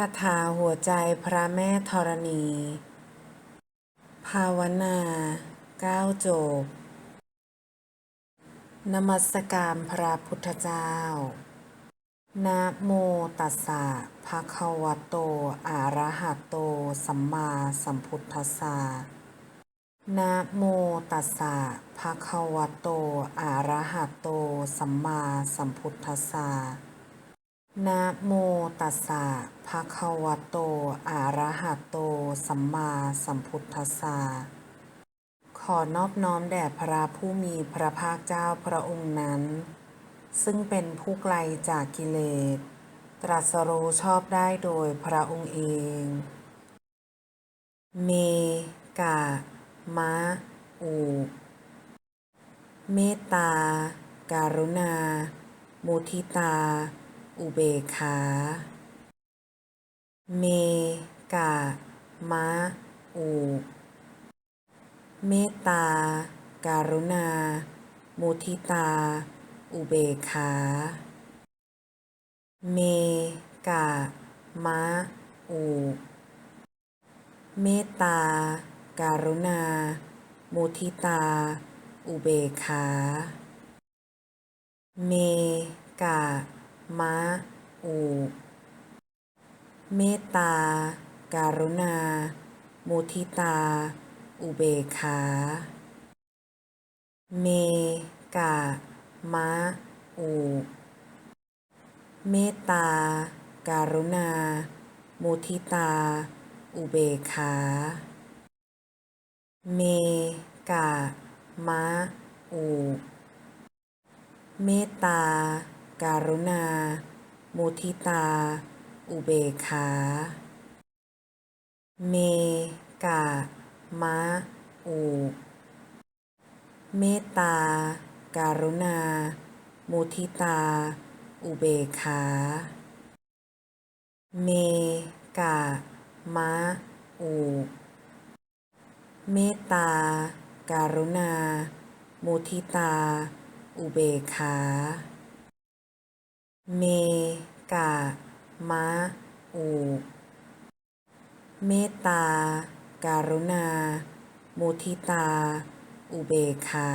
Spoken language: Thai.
คาถาหัวใจพระแม่ธรณี ภาวนาเก้าจบ นมัสการพระพุทธเจ้า นะโมตัสสะภะคะวะโต อะระหะโต สัมมาสัมพุทธัสสะ นะโมตัสสะภะคะวะโต อะระหะโต สัมมาสัมพุทธัสสะ นะโมตัสสะภะคะวะโต อะระหะโต สัมมาสัมพุทธัสสะ ขอนอบน้อมแด่พระผู้มีพระภาคเจ้าพระองค์นั้น ซึ่งเป็นผู้ไกลจากกิเลส ตรัสรู้ชอบได้โดยพระองค์เอง เมกะมะอุเมตตา การุณา มุทิตา อุเบกขา เมกะมะอุ เมตตาการุณา มุทิตา อุเบกขา เมกะมะอุ เมตตาการุณา มุทิตา อุเบกขา เมกะ มะอุเมตตา การุณา มุทิตา อุเบกขา เมกะมะอุเมตตา การุณา มุทิตา อุเบกขา เมกะมะอุเมตตา การุณา มุทิตา อุเบกขา เมกะมะอุ เมตตา การุณา มุทิตา อุเบกขา เมกะมะอุ เมตตา การุณา มุทิตา อุเบกขา เมกะมะอุเมตตาการุณา มุทิตา อุเบกขา